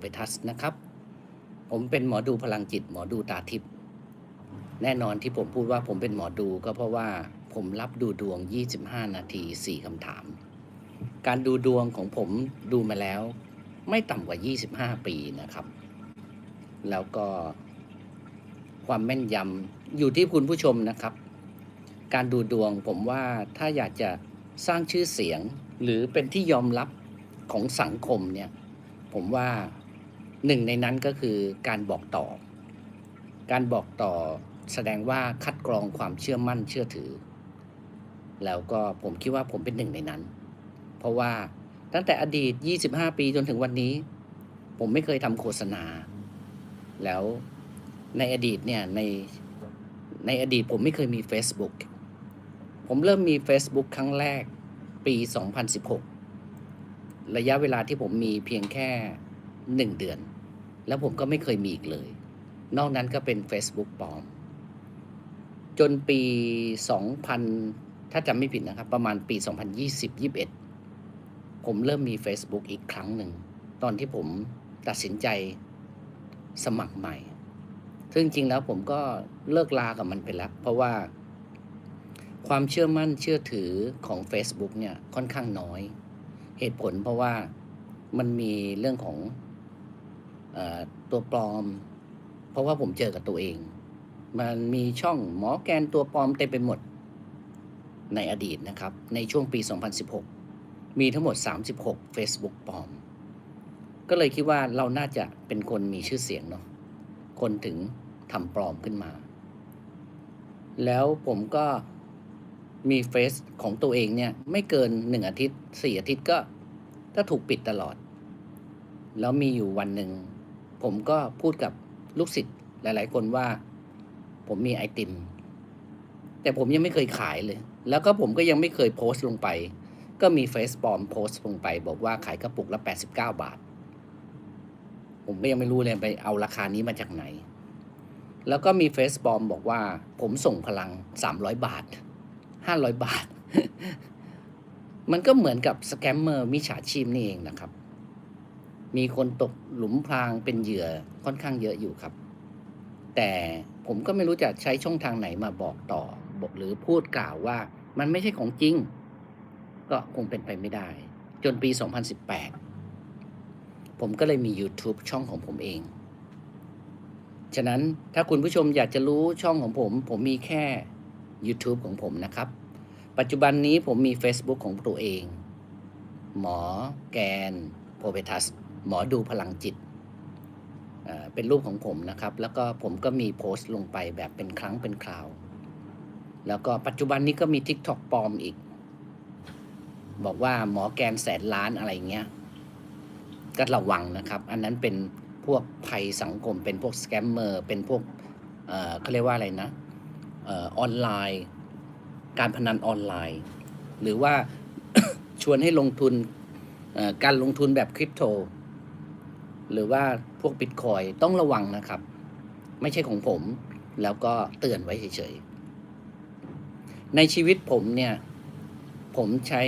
ไปทัศน์นะครับ ผมเป็นหมอดูพลังจิต หมอดูตาทิพย์แน่นอนที่ผมพูดว่าผมเป็นหมอดูก็เพราะว่าผมรับดูดวง 25 นาที 4คำถาม การดูดวงของผมดูมาแล้ว ไม่ต่ำกว่า 25 ปีนะครับ แล้วก็ความแม่นยำอยู่ที่คุณผู้ชมนะครับ การดูดวงผมว่าถ้าอยากจะสร้างชื่อเสียงหรือเป็นที่ยอมรับของสังคมเนี่ย ผมว่า หนึ่งในนั้นก็คือการบอกต่อ การบอกต่อแสดงว่าคัดกรองความเชื่อมั่นเชื่อถือ แล้วก็ผมคิดว่าผมเป็นหนึ่งในนั้น เพราะว่าตั้งแต่อดีต 25 ปีจนถึงวันนี้ ผมไม่เคยทำโฆษณา แล้วในอดีตเนี่ยในในอดีตผมไม่เคยมี Facebook ผมเริ่มมี Facebook ครั้งแรกปี 2016 ระยะเวลาที่ผมมีเพียงแค่หนึ่งเดือน แล้วผมก็ไม่เคยมีอีกเลย นอกนั้นก็เป็น Facebook ปลอม จนปี 2000 ถ้าจำไม่ผิดนะครับ ประมาณปี 2020-21 ผมเริ่มมี Facebook อีกครั้งหนึ่ง ตอนที่ผมตัดสินใจสมัครใหม่ ซึ่งจริงๆแล้วผมก็เลิกลากับมันไปแล้ว เพราะว่าความเชื่อมั่นเชื่อถือของ Facebook เนี่ยค่อนข้างน้อย เหตุผลเพราะว่ามันมีเรื่องของ ตัวปลอม เพราะว่าผมเจอกับตัวเอง มันมีช่องหมอแกนตัวปลอมเต็มไปหมด ในอดีตนะครับ ในช่วงปี 2016 มีทั้งหมด 36 Facebook ปลอม ก็เลยคิดว่าเราน่าจะเป็นคนมีชื่อเสียงเนาะคนถึงทำปลอมขึ้นมา แล้วผมก็มีเฟซของตัวเองเนี่ย ไม่เกินหนึ่งอาทิตย์สี่อาทิตย์ก็ก็ถูกปิดตลอด แล้วมีอยู่วันหนึ่ง ผมก็พูดกับลูกศิษย์หลาย ๆ คนว่า ผมมีไอติม แต่ผมยังไม่เคยขายเลย แล้วก็ผมก็ยังไม่เคยโพสต์ลงไป ก็มีเฟซปอมโพสต์ลงไป บอกว่าขายกระปุกละ 89 บาท ผมก็ยังไม่รู้เลยไปเอาราคานี้มาจากไหน แล้วก็มีเฟซปอมบอกว่า ผมส่งพลัง 300 บาท 500 บาท มันก็เหมือนกับสแกมเมอร์มิจฉาชีพนี่เองนะครับ มีคนตกหลุมพรางเป็นเหยื่อค่อนข้างเยอะอยู่ครับ แต่ผมก็ไม่รู้จะใช้ช่องทางไหนมาบอกต่อบอกหรือพูดกล่าวว่ามันไม่ใช่ของจริง ก็คงเป็นไปไม่ได้ จนปี 2018 ผมก็เลยมี YouTube ช่องของผมเอง ฉะนั้นถ้าคุณผู้ชมอยากจะรู้ช่องของผม ผมมีแค่ YouTube ของผมนะครับ ปัจจุบันนี้ผมมี Facebook ของตัวเอง หมอแกนโพเบทัส หมอดูพลังจิต เป็นรูปของผมนะครับ แล้วก็ผมก็มีโพสต์ลงไปแบบเป็นครั้งเป็นคราว แล้วก็ปัจจุบันนี้ก็มี TikTok ปลอมอีก บอกว่าหมอแกนแสนล้านอะไรเงี้ย ก็ระวังนะครับ อันนั้นเป็นพวกภัยสังคม เป็นพวกสแกมเมอร์ เป็นพวกเขาเรียกว่าอะไรนะออนไลน์ การพนันออนไลน์ หรือว่าชวนให้ลงทุนการลงทุนแบบคริปโต หรือว่าพวกบิตคอยต้องระวังนะครับ ไม่ใช่ของผม แล้วก็เตือนไว้เฉยๆ ในชีวิตผมเนี่ย ผมใช้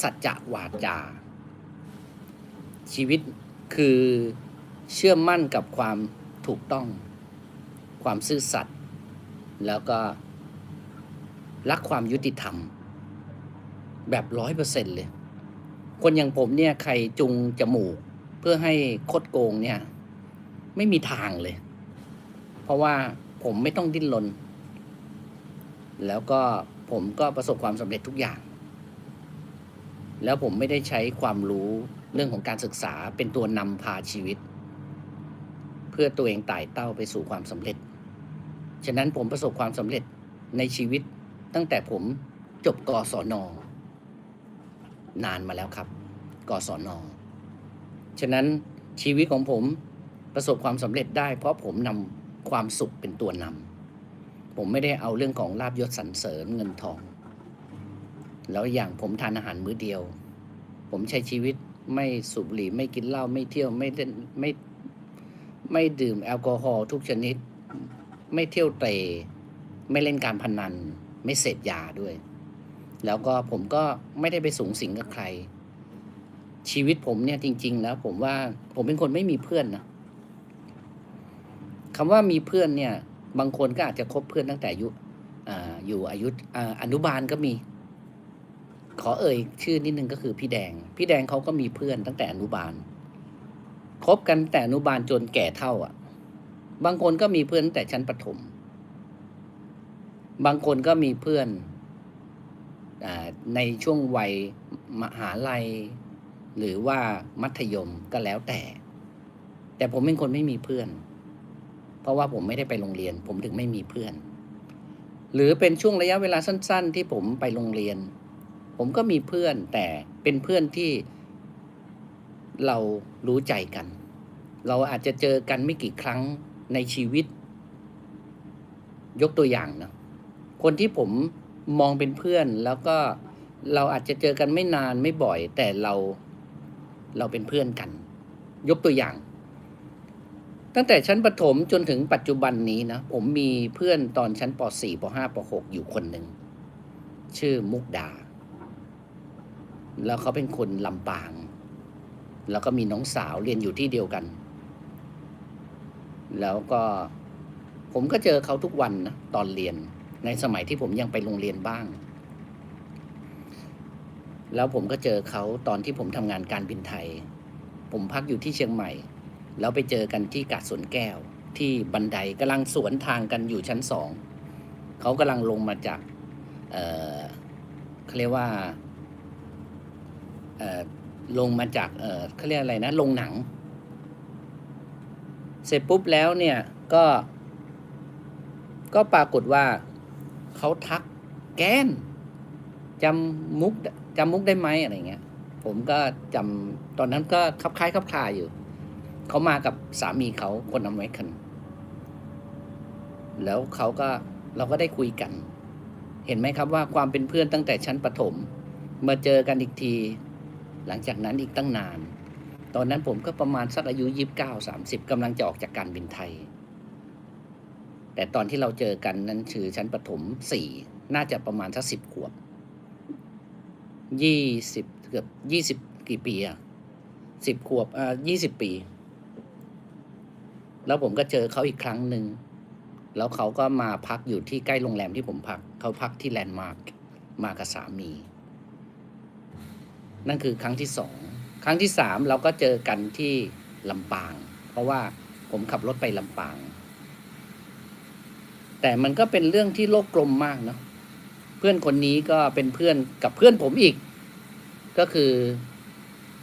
สัจจะวาจา ชีวิตคือเชื่อมั่นกับความถูกต้อง ความซื่อสัตย์แล้วก็รักความยุติธรรม แบบร้อยเปอร์เซ็นเลย คนอย่างผมเนี่ย ใครจุงจมูก เพื่อให้คดโกงเนี่ย ไม่มีทางเลย เพราะว่าผมไม่ต้องดิ้นรนแล้วก็ผมก็ประสบความสำเร็จทุกอย่าง แล้วผมไม่ได้ใช้ความรู้เรื่องของการศึกษาเป็นตัวนำพาชีวิต เพื่อตัวเองไต่เต้าไปสู่ความสำเร็จ ฉะนั้นผมประสบความสำเร็จในชีวิตตั้งแต่ผมจบกศนนานมาแล้วครับกศน ฉะนั้นชีวิตของผมประสบความสำเร็จได้ เพราะผมนำความสุขเป็นตัวนำผมไม่ได้เอาเรื่องของลาบยศสรรเสริญเงินทอง แล้วอย่างผมทานอาหารมื้อเดียว ผมใช้ชีวิตไม่สูบบุหรี่ไม่กินเหล้าไม่เที่ยวไม่เล่นไม่ไม่ดื่มแอลกอฮอล์ทุกชนิด ไม่เที่ยวเตะไม่เล่นการพนัน ไม่เสพยาด้วย แล้วก็ผมก็ไม่ได้ไปสูงสิงกับใคร ชีวิตผมเนี่ยจริง ๆ แล้ว ผมว่าผมเป็นคนไม่มีเพื่อนนะคำว่ามีเพื่อนเนี่ย บางคนก็อาจจะคบเพื่อนตั้งแต่อายุอยู่อายุอนุบาลก็มี ขอเอ่ยชื่อนิดนึงก็คือพี่แดง พี่แดงเขาก็มีเพื่อนตั้งแต่อนุบาลคบกันแต่อนุบาลจนแก่เท่าอะ บางคนก็มีเพื่อนตั้งแต่ชั้นประถม บางคนก็มีเพื่อนอในช่วงวัยมหาลัย หรือว่ามัธยมก็แล้วแต่ แต่ผมเป็นคนไม่มีเพื่อน เพราะว่าผมไม่ได้ไปโรงเรียน ผมถึงไม่มีเพื่อน หรือเป็นช่วงระยะเวลาสั้น ๆ ที่ผมไปโรงเรียน ผมก็มีเพื่อนแต่เป็นเพื่อนที่เรารู้ใจกัน เราอาจจะเจอกันไม่กี่ครั้งในชีวิต ยกตัวอย่างนะคนที่ผมมองเป็นเพื่อนแล้วก็เราอาจจะเจอกันไม่นานไม่บ่อย แต่เรา เราเป็นเพื่อนกัน ยกตัวอย่าง ตั้งแต่ชั้นประถมจนถึงปัจจุบันนี้นะ ผมมีเพื่อนตอนชั้นป .4 ป .5 ป .6 อยู่คนหนึ่ง ชื่อมุกดา แล้วเขาเป็นคนลำปาง แล้วก็มีน้องสาวเรียนอยู่ที่เดียวกัน แล้วก็ผมก็เจอเขาทุกวันนะตอนเรียนในสมัยที่ผมยังไปโรงเรียนบ้าง แล้วผมก็เจอเขาตอนที่ผมทำงานการบินไทย ผมพักอยู่ที่เชียงใหม่ แล้วไปเจอกันที่กาดสวนแก้ว ที่บันไดกำลังสวนทางกันอยู่ชั้นสองเขากำลังลงมาจากเเขาเรียกว่าลงมาจากเขาเรียกอะไรนะลงหนัง เสร็จปุ๊บแล้วเนี่ยก็ ก็ปรากฏว่าเขาทักแกนจำมุก จำมุกได้ไหมอะไรเงี้ย ผมก็จำตอนนั้นก็คับคล้ายคับคลาอยู่ เขามากับสามีเขาคนอเมริกัน แล้วเขาก็เราก็ได้คุยกัน เห็นไหมครับว่าความเป็นเพื่อนตั้งแต่ชั้นประถม มาเจอกันอีกที หลังจากนั้นอีกตั้งนาน ตอนนั้นผมก็ประมาณสักอายุยี่สิบเก้าสามสิบกำลังจะออกจากการบินไทย แต่ตอนที่เราเจอกันนั้นคือชั้นประถมสี่น่าจะประมาณสักสิบขวบ ยี่สิบเกือบยี่สิบกี่ปีอะสิบขวบอ่ายี่สิบปี แล้วผมก็เจอเขาอีกครั้งหนึ่ง แล้วเขาก็มาพักอยู่ที่ใกล้โรงแรมที่ผมพัก เขาพักที่แลนด์มาร์คมากับสามี นั่นคือครั้งที่สอง ครั้งที่สามเราก็เจอกันที่ลำปาง เพราะว่าผมขับรถไปลำปาง แต่มันก็เป็นเรื่องที่โลกกลมมากเนาะ เพื่อนคนนี้ก็เป็นเพื่อนกับเพื่อนผมอีก ก็คือ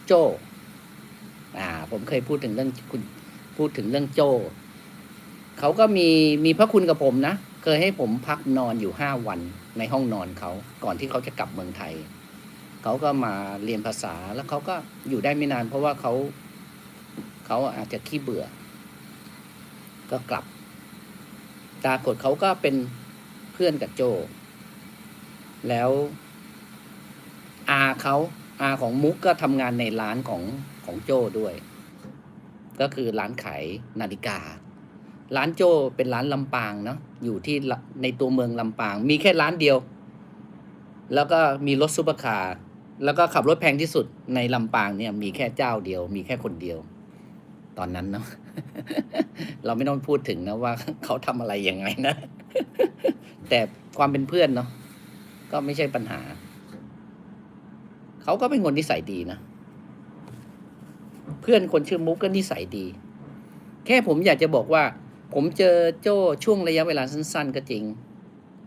โจอ่าผมเคยพูดถึงเรื่องคุณพูดถึงเรื่องโจเขาก็มีมีพระคุณกับผมนะ เคยให้ผมพักนอนอยู่ห้าวันในห้องนอนเขาก่อนที่เขาจะกลับเมืองไทย เขาก็มาเรียนภาษาแล้วเขาก็อยู่ได้ไม่นาน เพราะว่าเขาเขาอาจจะขี้เบื่อ ก็กลับปรากฏเขาก็เป็นเพื่อนกับโจ แล้วอาเขาอาของมุกก็ทำงานในร้านของของโจ้ด้วย ก็คือร้านขายนาฬิกา ร้านโจ้เป็นร้านลำปางเนาะอยู่ที่ในตัวเมืองลำปาง มีแค่ร้านเดียว แล้วก็มีรถซุปเปอร์คาร์แล้วก็ขับรถแพงที่สุดในลำปางเนี่ย มีแค่เจ้าเดียว มีแค่คนเดียว ตอนนั้นเนาะเราไม่ต้องพูดถึงนะว่าเขาทำอะไรยังไงนะ แต่ความเป็นเพื่อนเนาะ ก็ไม่ใช่ปัญหา เขาก็เป็นคนนิสัยดีนะ เพื่อนคนชื่อมุกก็นิสัยดี แค่ผมอยากจะบอกว่า ผมเจอโจ้ช่วงระยะเวลาสั้น ๆ ก็จริง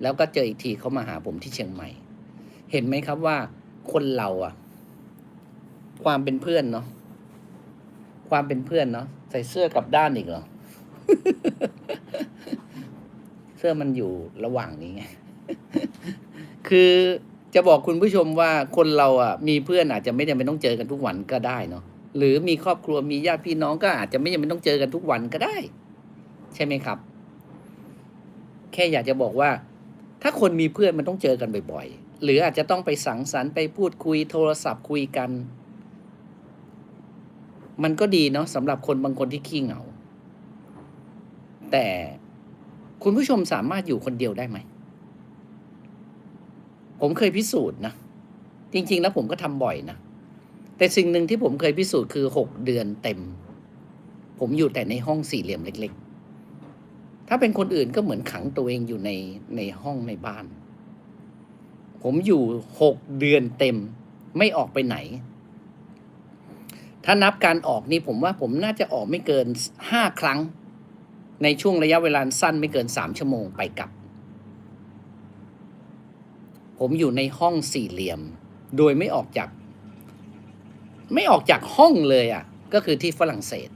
แล้วก็เจออีกทีเขามาหาผมที่เชียงใหม่ เห็นไหมครับว่าคนเราอะความเป็นเพื่อนเนาะความเป็นเพื่อนเนาะใส่เสื้อกลับด้านอีกเหรอเสื้อมันอยู่ระหว่างนี้ไง คือจะบอกคุณผู้ชมว่าคนเราอะมีเพื่อนอาจจะไม่จำเป็นต้องเจอกันทุกวันก็ได้เนาะหรือมีครอบครัวมีญาติพี่น้องก็อาจจะไม่จำเป็นต้องเจอกันทุกวันก็ได้ ใช่ไหมครับ แค่อยากจะบอกว่า ถ้าคนมีเพื่อนมันต้องเจอกันบ่อยๆ หรืออาจจะต้องไปสังสรรค์ไปพูดคุยโทรศัพท์คุยกัน มันก็ดีเนาะสำหรับคนบางคนที่ขี้เหงา แต่คุณผู้ชมสามารถอยู่คนเดียวได้ไหม ผมเคยพิสูจน์นะ จริง ๆ แล้วผมก็ทำบ่อยนะ แต่สิ่งหนึ่งที่ผมเคยพิสูจน์คือหกเดือนเต็ม ผมอยู่แต่ในห้องสี่เหลี่ยมเล็ก ๆ ถ้าเป็นคนอื่นก็เหมือนขังตัวเองอยู่ในในห้องในบ้าน ผมอยู่หกเดือนเต็ม ไม่ออกไปไหน ถ้านับการออกนี่ผมว่าผมน่าจะออกไม่เกินห้าครั้ง ในช่วงระยะเวลาสั้นไม่เกินสามชั่วโมงไปกลับ ผมอยู่ในห้องสี่เหลี่ยม โดยไม่ออกจาก ไม่ออกจากห้องเลยอะ่ะ ก็คือที่ฝรั่งเศส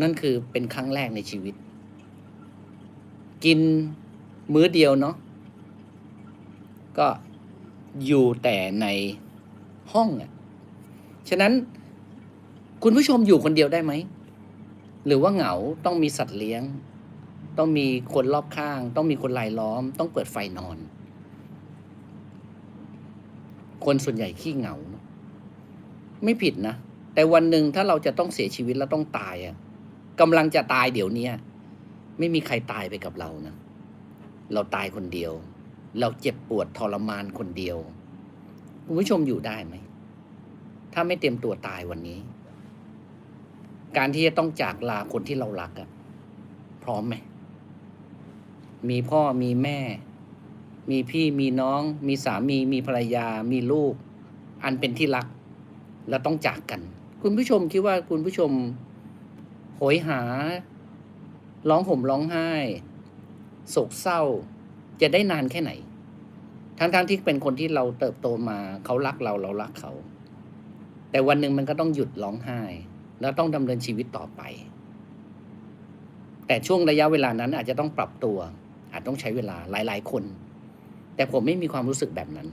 นั่นคือเป็นครั้งแรกในชีวิต กินมื้อเดียวเนาะก็อยู่แต่ในห้องอะ่ะฉะนั้นคุณผู้ชมอยู่คนเดียวได้ไหม หรือว่าเหงาต้องมีสัตว์เลี้ยง ต้องมีคนรอบข้าง ต้องมีคนรายล้อม ต้องเปิดไฟนอน คนส่วนใหญ่ขี้เหงาไม่ผิดนะ แต่วันหนึ่งถ้าเราจะต้องเสียชีวิตแล้วต้องตายอะกำลังจะตายเดี๋ยวนี้ไม่มีใครตายไปกับเรานะ เราตายคนเดียว เราเจ็บปวดทรมานคนเดียวคุณผู้ชมอยู่ได้ไหม ถ้าไม่เตรียมตัวตายวันนี้ การที่จะต้องจากลาคนที่เรารักอะพร้อมไหม มีพ่อมีแม่ มีพี่มีน้อง มีสามีมีภรรยา มีลูก อันเป็นที่รัก แล้วต้องจากกัน คุณผู้ชมคิดว่าคุณผู้ชมโหยหา ร้องห่มร้องไห้ โศกเศร้า จะได้นานแค่ไหน ทั้งๆทที่เป็นคนที่เราเติบโตมาเขารักเราเรารักเขา แต่วันหนึ่งมันก็ต้องหยุดร้องไห้ แล้วต้องดำเนินชีวิตต่อไป แต่ช่วงระยะเวลานั้นอาจจะต้องปรับตัว อาจต้องใช้เวลาหลาย ๆ คน แต่ผมไม่มีความรู้สึกแบบนั้น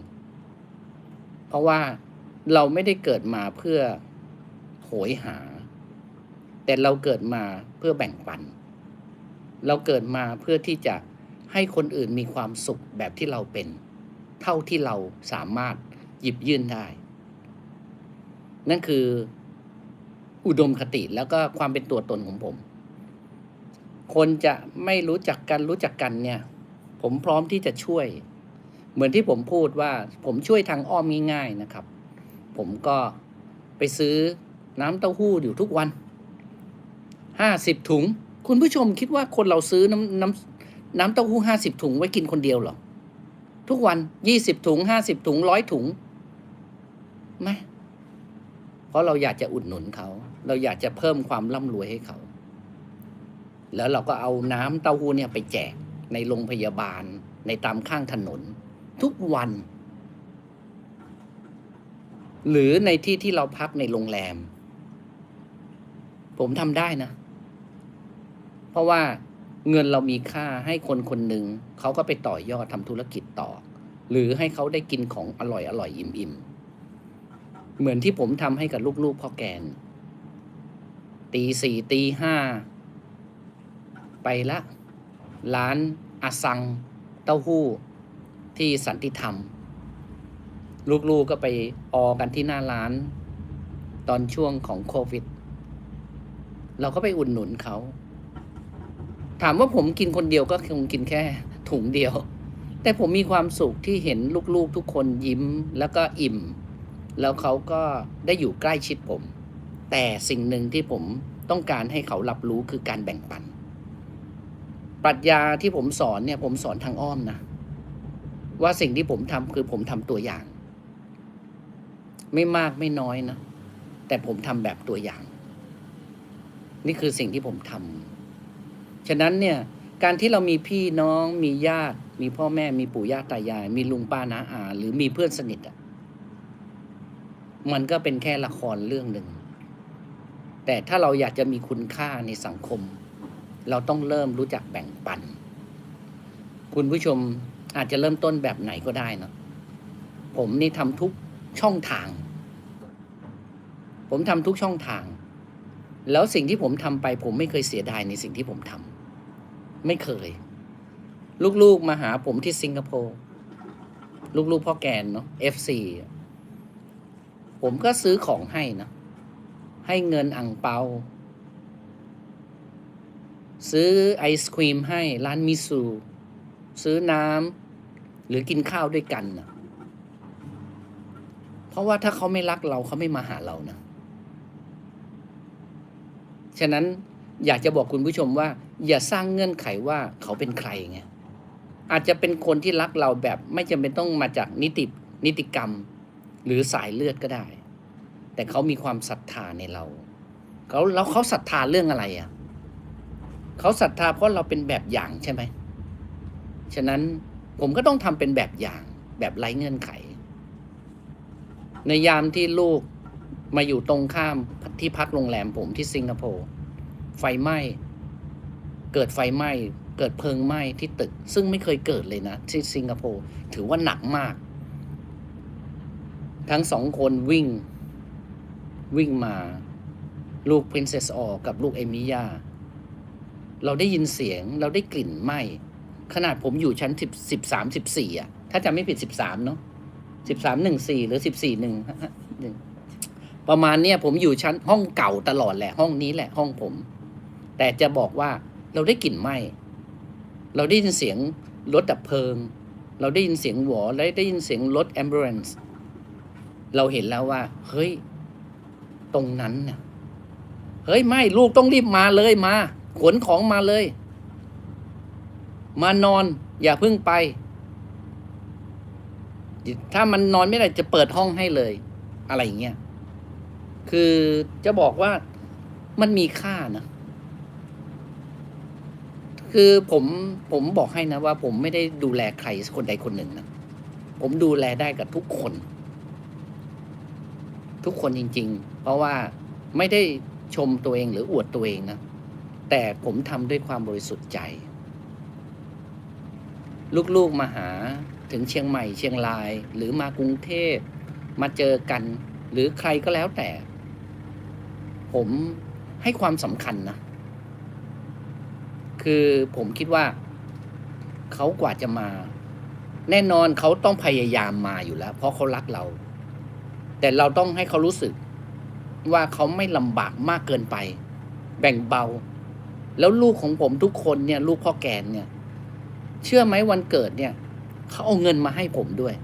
เพราะว่าเราไม่ได้เกิดมาเพื่อโหยหา แต่เราเกิดมาเพื่อแบ่งปัน เราเกิดมาเพื่อที่จะให้คนอื่นมีความสุขแบบที่เราเป็น เท่าที่เราสามารถหยิบยื่นได้ นั่นคืออุดมคติแล้วก็ความเป็นตัวตนของผม คนจะไม่รู้จักกันรู้จักกันเนี่ย ผมพร้อมที่จะช่วย เหมือนที่ผมพูดว่าผมช่วยทางอ้อมง่าย ๆนะครับ ผมก็ไปซื้อน้ำเต้าหู้อยู่ทุกวันห้าสิบถุง คุณผู้ชมคิดว่าคนเราซื้อน้ำน้ำน้ำเต้าหู้ห้าสิบถุงไว้กินคนเดียวหรอ ทุกวันยี่สิบถุงห้าสิบถุงร้อยถุงไหมเพราะเราอยากจะอุดหนุนเขา เราอยากจะเพิ่มความร่ำรวยให้เขา แล้วเราก็เอาน้ำเต้าหู้เนี่ยไปแจกในโรงพยาบาลในตามข้างถนน ทุกวัน หรือในที่ที่เราพักในโรงแรม ผมทำได้นะ เพราะว่าเงินเรามีค่าให้คนคนหนึ่งเขาก็ไปต่อยอดทำธุรกิจต่อ หรือให้เขาได้กินของอร่อยอร่อยอิ่มอิ่มเหมือนที่ผมทำให้กับลูกๆพ่อแกน ตีสี่ตีห้าไปละ ร้านอาซัง เต้าหู้ ที่สันติธรรม ลูกๆก็ไปออกันที่หน้าร้าน ตอนช่วงของโควิด เราก็ไปอุดหนุนเขา ถามว่าผมกินคนเดียวก็คงกินแค่ถุงเดียว แต่ผมมีความสุขที่เห็นลูกๆทุกคนยิ้มแล้วก็อิ่ม แล้วเขาก็ได้อยู่ใกล้ชิดผม แต่สิ่งหนึ่งที่ผมต้องการให้เขารับรู้คือการแบ่งปัน ปรัชญาที่ผมสอนเนี่ยผมสอนทางอ้อมนะ ว่าสิ่งที่ผมทำคือผมทำตัวอย่าง ไม่มากไม่น้อยนะ แต่ผมทำแบบตัวอย่าง นี่คือสิ่งที่ผมทำฉะนั้นเนี่ยการที่เรามีพี่น้องมีญาติ มีพ่อแม่มีปู่ย่าตายาย มีลุงป้าน้าอาหรือมีเพื่อนสนิทอะมันก็เป็นแค่ละครเรื่องหนึ่ง แต่ถ้าเราอยากจะมีคุณค่าในสังคม เราต้องเริ่มรู้จักแบ่งปัน คุณผู้ชม อาจจะเริ่มต้นแบบไหนก็ได้เนอะผมนี่ทำทุกช่องทาง ผมทำทุกช่องทาง แล้วสิ่งที่ผมทำไป ผมไม่เคยเสียดายในสิ่งที่ผมทำไม่เคย ลูกๆมาหาผมที่สิงคโปร์ลูกๆพ่อแกนเนาะ FC ผมก็ซื้อของให้นะ ให้เงินอังเปา ซื้อไอศครีมให้ร้านมิซู ซื้อน้ำ หรือกินข้าวด้วยกันนะผราะว่าถ้าเขาไม่รักเราเขาไม่มาหาเรานะ ฉะนั้นอยากจะบอกคุณผู้ชมว่า อย่าสร้างเงื่อนไขว่าเขาเป็นใครไงอาจจะเป็นคนที่รักเราแบบ ไม่จำเป็นต้องมาจากนิตินิติกรรม หรือสายเลือดก็ได้ แต่เขามีความศรัทธาในเราเขาแล้วเขาศรัทธาเรื่องอะไรอะเขาศรัทธาเพราะเราเป็นแบบอย่างใช่ไหมฉะนั้น ผมก็ต้องทำเป็นแบบอย่างแบบไร้เงื่อนไข ในยามที่ลูกมาอยู่ตรงข้ามที่พักโรงแรมผมที่สิงคโปร์ไฟไหม้ เกิดไฟไหม้เกิดเพลิงไหม้ที่ตึก ซึ่งไม่เคยเกิดเลยนะ ที่สิงคโปร์ถือว่าหนักมาก ทั้งสองคนวิ่ง วิ่งมาลูก Princess ออกับลูกเอมิยา เราได้ยินเสียงเราได้กลิ่นไหม้ ขนาดผมอยู่ชั้นสิบสิบสามสิบสี่อะ ถ้าจำไม่ผิดสิบสามเนาะสิบสามหนึ่งสี่หรือสิบสี่หนึ่งประมาณเนี้ยผมอยู่ชั้นห้องเก่าตลอดแหละ ห้องนี้แหละห้องผม แต่จะบอกว่าเราได้กลิ่นไหมเราได้ยินเสียงรถดับเพลิง เราได้ยินเสียงหวอและได้ยินเสียงรถแอมบูเรนซ์เราเห็นแล้วว่า เฮ้ย ตรงนั้นน่ะเฮ้ยไม่ลูกต้องรีบมาเลยมาขนของมาเลย มานอน อย่าเพิ่งไป ถ้ามันนอนไม่ได้จะเปิดห้องให้เลย อะไรอย่างเงี้ยคือจะบอกว่ามันมีค่านะ คือผมผมบอกให้นะว่า ผมไม่ได้ดูแลใครคนใดคนหนึ่งนะผมดูแลได้กับทุกคน ทุกคนจริง ๆ เพราะว่าไม่ได้ชมตัวเองหรืออวดตัวเองนะ แต่ผมทำด้วยความบริสุทธิ์ใจ ลูกๆมาหาถึงเชียงใหม่ เชียงราย หรือมากรุงเทพมาเจอกัน หรือใครก็แล้วแต่ ผมให้ความสำคัญนะ คือผมคิดว่า เขากว่าจะมา แน่นอนเขาต้องพยายามมาอยู่แล้ว เพราะเขารักเรา แต่เราต้องให้เขารู้สึก ว่าเขาไม่ลำบากมากเกินไป แบ่งเบา แล้วลูกของผมทุกคนเนี่ย ลูกพ่อแกนเนี่ย เชื่อไหมวันเกิดเนี่ยเขาเอาเงินมาให้ผมด้วย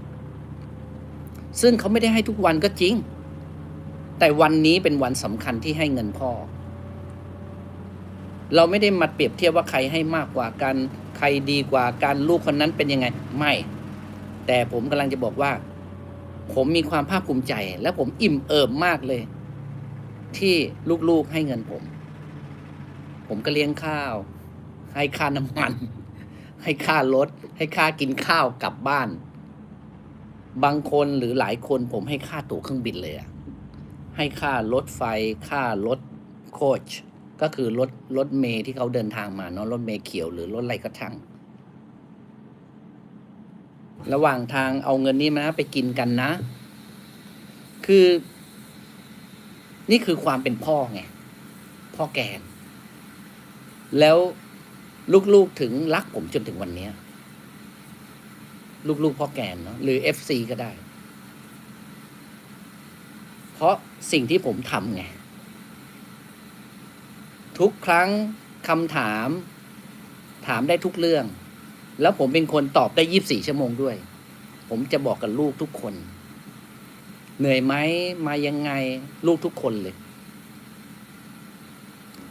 ซึ่งเขาไม่ได้ให้ทุกวันก็จริง แต่วันนี้เป็นวันสำคัญที่ให้เงินพ่อ เราไม่ได้มาเปรียบเทียบว่าใครให้มากกว่ากันใครดีกว่ากันลูกคนนั้นเป็นยังไง ไม่ แต่ผมกำลังจะบอกว่า ผมมีความภาคภูมิใจ และผมอิ่มเอิบมากเลย ที่ลูกๆให้เงินผม ผมก็เลี้ยงข้าว ให้ค่าน้ำมัน ให้ค่ารถ ให้ค่ากินข้าวกลับบ้าน บางคนหรือหลายคนผมให้ค่าตั๋วเครื่องบินเลยอะให้ค่ารถไฟ ค่ารถโคชก็คือรถรถเมย์ที่เขาเดินทางมาเนาะรถเมย์เขียวหรือรถอะไรก็ช่างระหว่างทางเอาเงินนี้มาไปกินกันนะ คือ นี่คือความเป็นพ่อไง พ่อแกนแล้ว ลูกๆถึงรักผมจนถึงวันนี้ลูกๆพ่อแกนเนาะหรือ FC ก็ได้ เพราะสิ่งที่ผมทำไง ทุกครั้งคำถาม ถามได้ทุกเรื่อง แล้วผมเป็นคนตอบได้ยีิบสี่ชั่วโมงด้วย ผมจะบอกกับลูกทุกคน เหนื่อยไหมมายังไงลูกทุกคนเลย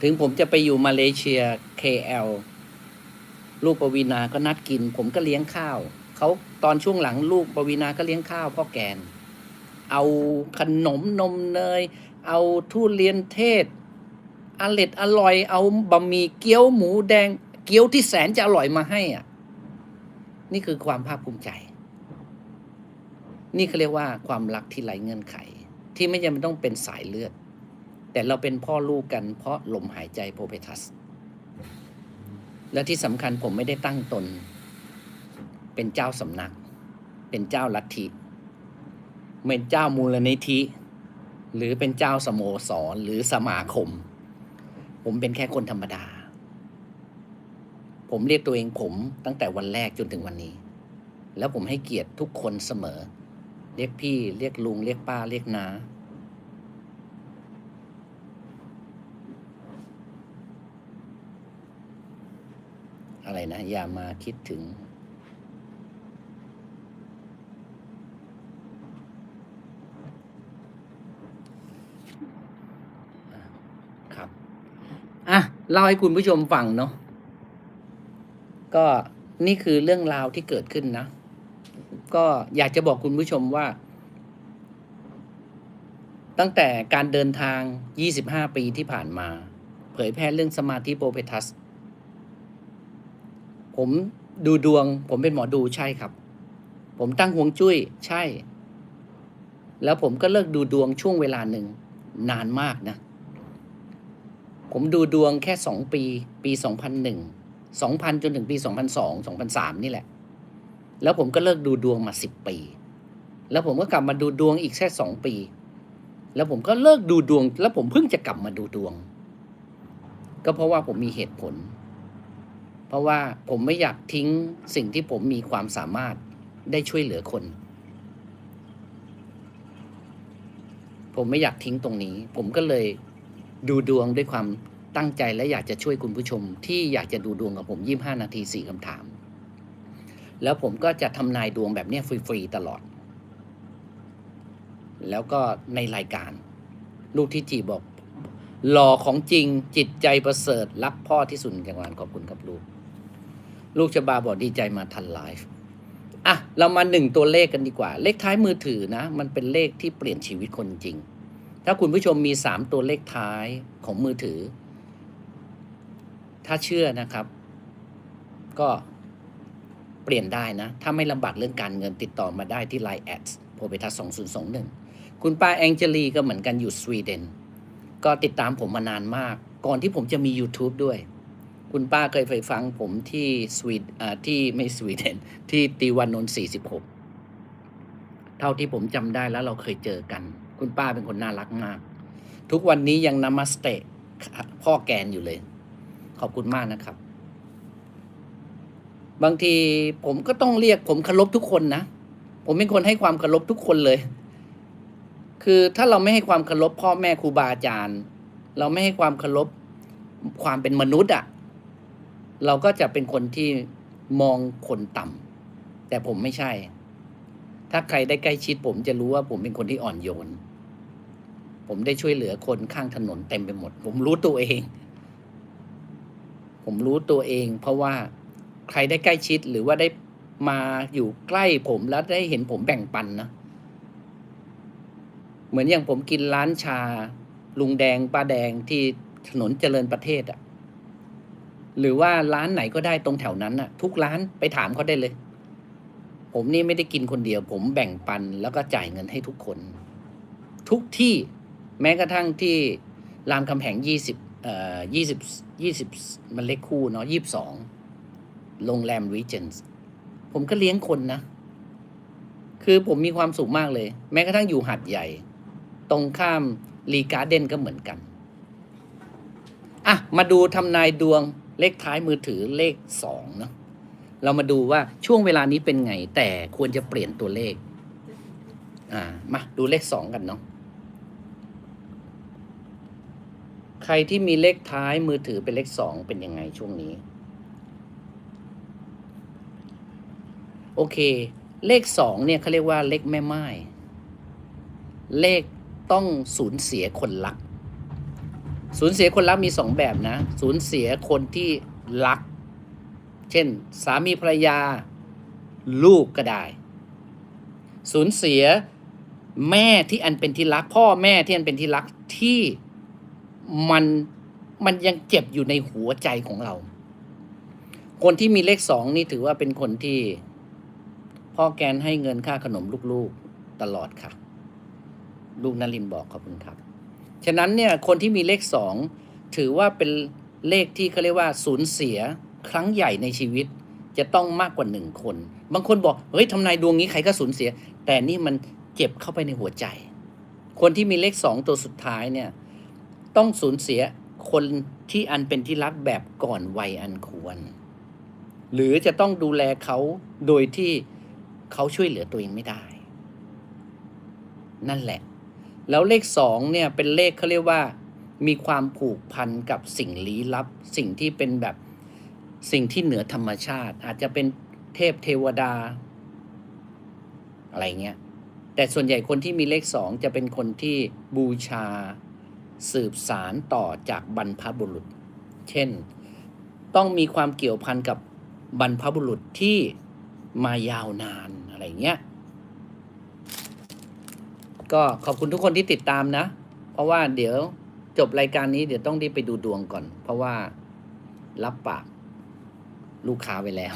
ถึงผมจะไปอยู่มาเลเซีย KL ลูกปวีนาก็นัดกิน ผมก็เลี้ยงข้าวเขาตอนช่วงหลังลูกปวีนาก็เลี้ยงข้าวพ่อแกน เอาขนมนมเนย เอาทุเรียนเทศอร่อยอร่อยเอาบะหมี่เกี๊ยวหมูแดง เกี๊ยวที่แสนจะอร่อยมาให้อะ นี่คือความภาคภูมิใจ นี่เขาเรียกว่าความรักที่ไร้เงื่อนไข ที่ไม่จำเป็นต้องเป็นสายเลือด แต่เราเป็นพ่อลูกกันเพราะลมหายใจโพเพทัส และที่สำคัญผมไม่ได้ตั้งตน เป็นเจ้าสำนัก เป็นเจ้าลัทธิเป็นเจ้ามูลนิธิ หรือเป็นเจ้าสโมสรหรือสมาคม ผมเป็นแค่คนธรรมดา ผมเรียกตัวเองผมตั้งแต่วันแรกจนถึงวันนี้ แล้วผมให้เกียรติทุกคนเสมอ เรียกพี่เรียกลุง เรียกป้าเรียกนา อะไรนะ อย่ามาคิดถึง ครับ อะ เล่าให้คุณผู้ชมฟังเนาะก็นี่คือเรื่องราวที่เกิดขึ้นนะ ก็อยากจะบอกคุณผู้ชมว่า ตั้งแต่การเดินทาง 25 ปีที่ผ่านมา เผยแพร่เรื่องสมาธิโปเพทัส ผมดูดวง ผมเป็นหมอดูใช่ครับ ผมตั้งฮวงจุ้ยใช่ แล้วผมก็เลิกดูดวงช่วงเวลาหนึ่งนานมากนะ ผมดูดวงแค่สองปี ปีสองพันหนึ่งสองพันจนถึงปีสองพันสองสองพันสามนี่แหละ แล้วผมก็เลิกดูดวงมาสิบปี แล้วผมก็กลับมาดูดวงอีกแค่สองปี แล้วผมก็เลิกดูดวง แล้วผมเพิ่งจะกลับมาดูดวง ก็เพราะว่าผมมีเหตุผล เพราะว่าผมไม่อยากทิ้งสิ่งที่ผมมีความสามารถได้ช่วยเหลือคน ผมไม่อยากทิ้งตรงนี้ ผมก็เลยดูดวงด้วยความตั้งใจและอยากจะช่วยคุณผู้ชม ที่อยากจะดูดวงกับผม 25 นาที 4คำถาม แล้วผมก็จะทำนายดวงแบบนี้ฟรีๆตลอด แล้วก็ในรายการ ลูกที่จีบอกหล่อของจริงจิตใจประเสริฐรักพ่อที่สุดจักรวาลขอบคุณครับลูก ลูกชบาบอกดีใจมาทันไลฟ์อะเรามาหนึ่งตัวเลขกันดีกว่า เลขท้ายมือถือนะ มันเป็นเลขที่เปลี่ยนชีวิตคนจริง ถ้าคุณผู้ชมมีสามตัวเลขท้ายของมือถือ ถ้าเชื่อนะครับ ก็เปลี่ยนได้นะ ถ้าไม่ลำบากเรื่องการเงินติดต่อมาได้ที่ Line แอดโพเบทัส2021คุณป้าแองเจลีก็เหมือนกันอยู่สวีเดนก็ติดตามผมมานานมาก ก่อนที่ผมจะมี YouTube ด้วย คุณป้าเคยไปฟังผมที่สวีดที่ไม่สวีเดนที่ตีวันนนท์46เท่าที่ผมจำได้แล้วเราเคยเจอกัน คุณป้าเป็นคนน่ารักมาก ทุกวันนี้ยังนามัสเตะพ่อแกนอยู่เลย ขอบคุณมากนะครับ บางทีผมก็ต้องเรียกผมเคารพทุกคนนะ ผมเป็นคนให้ความเคารพทุกคนเลย คือถ้าเราไม่ให้ความเคารพพ่อแม่ครูบาอาจารย์ เราไม่ให้ความเคารพความเป็นมนุษย์อะ่ะ เราก็จะเป็นคนที่มองคนต่ำแต่ผมไม่ใช่ ถ้าใครได้ใกล้ชิดผมจะรู้ว่าผมเป็นคนที่อ่อนโยน ผมได้ช่วยเหลือคนข้างถนนเต็มไปหมด ผมรู้ตัวเอง ผมรู้ตัวเอง เพราะว่าใครได้ใกล้ชิดหรือว่าได้มาอยู่ใกล้ผมแล้วได้เห็นผมแบ่งปันนะเหมือนอย่างผมกินร้านชา ลุงแดงป้าแดงที่ถนนเจริญประเทศอะ หรือว่าร้านไหนก็ได้ตรงแถวนั้นอะทุกร้านไปถามเขาได้เลย ผมนี่ไม่ได้กินคนเดียว ผมแบ่งปันแล้วก็จ่ายเงินให้ทุกคน ทุกที่แม้กระทั่งที่รามคำแหงยี่สิบเอ่อยี่สิบยี่สิบมันเลขคู่เนาะยี่สิบสองโรงแรมรีเจนส์ผมก็เลี้ยงคนนะ คือผมมีความสุขมากเลย แม้กระทั่งอยู่หัดใหญ่ ตรงข้ามรีการ์เดนก็เหมือนกัน อะ มาดูทำนายดวง เลขท้ายมือถือเลขสองเนาะเรามาดูว่าช่วงเวลานี้เป็นไง แต่ควรจะเปลี่ยนตัวเลข อ่า มาดูเลขสองกันเนาะใครที่มีเลขท้ายมือถือเป็นเลขสองเป็นยังไงช่วงนี้ โอเค เลขสองเนี่ยเขาเรียกว่าเลขแม่ไม้เลขต้องสูญเสียคนรัก สูญเสียคนรักมีสองแบบนะ สูญเสียคนที่รัก เช่น สามีภรรยา ลูกก็ได้ สูญเสียแม่ที่อันเป็นที่รัก พ่อแม่ที่อันเป็นที่รักที่มันมันยังเจ็บอยู่ในหัวใจของเรา คนที่มีเลขสองนี่ถือว่าเป็นคนที่ พ่อแกนให้เงินค่าขนมลูกๆตลอดค่ะ ลูกนลินบอกขอบคุณครับ ฉะนั้นเนี่ยคนที่มีเลขสองถือว่าเป็นเลขที่เขาเรียกว่าสูญเสียครั้งใหญ่ในชีวิต จะต้องมากกว่าหนึ่งคน บางคนบอกเฮ้ยทำนายดวงนี้ใครก็สูญเสีย แต่นี่มันเจ็บเข้าไปในหัวใจ คนที่มีเลขสองตัวสุดท้ายเนี่ยต้องสูญเสียคนที่อันเป็นที่รักแบบก่อนวัยอันควร หรือจะต้องดูแลเขาโดยที่เขาช่วยเหลือตัวเองไม่ได้ นั่นแหละ แล้วเลขสองเนี่ยเป็นเลขเขาเรียกว่า มีความผูกพันกับสิ่งลี้ลับ สิ่งที่เป็นแบบสิ่งที่เหนือธรรมชาติ อาจจะเป็นเทพเทวดา อะไรเงี้ยแต่ส่วนใหญ่คนที่มีเลขสองจะเป็นคนที่บูชาสืบสารต่อจากบรรพบุรุษ เช่น ต้องมีความเกี่ยวพันกับบรรพบุรุษที่มายาวนานอะไรเงี้ย ก็ขอบคุณทุกคนที่ติดตามนะ เพราะว่าเดี๋ยวจบรายการนี้เดี๋ยวต้องรีบไปดูดวงก่อน เพราะว่ารับปากลูกค้าไว้แล้ว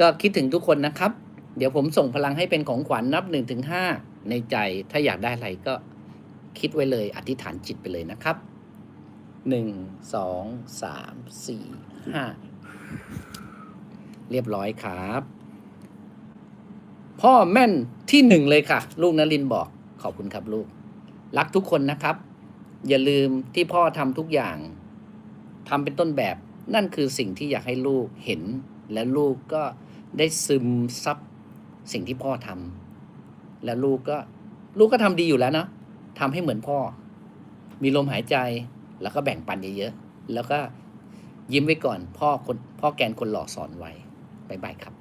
ก็คิดถึงทุกคนนะครับ เดี๋ยวผมส่งพลังให้เป็นของขวัญนับหนึ่งถึงห้าในใจถ้าอยากได้อะไรก็คิดไว้เลย อธิษฐานจิตไปเลยนะครับหนึ่งสองสามสี่ห้าเรียบร้อยครับ พ่อแม่นที่หนึ่งเลยค่ะ ลูกนลินบอกขอบคุณครับลูก รักทุกคนนะครับ อย่าลืมที่พ่อทำทุกอย่างทำเป็นต้นแบบ นั่นคือสิ่งที่อยากให้ลูกเห็น และลูกก็ได้ซึมซับสิ่งที่พ่อทำและลูกก็ลูกก็ทำดีอยู่แล้วนะทำให้เหมือนพ่อ มีลมหายใจแล้วก็แบ่งปันเยอะๆแล้วก็ยิ้มไว้ก่อน พ่อคนพ่อแกนคนหล่อสอนไว้บายบายครับ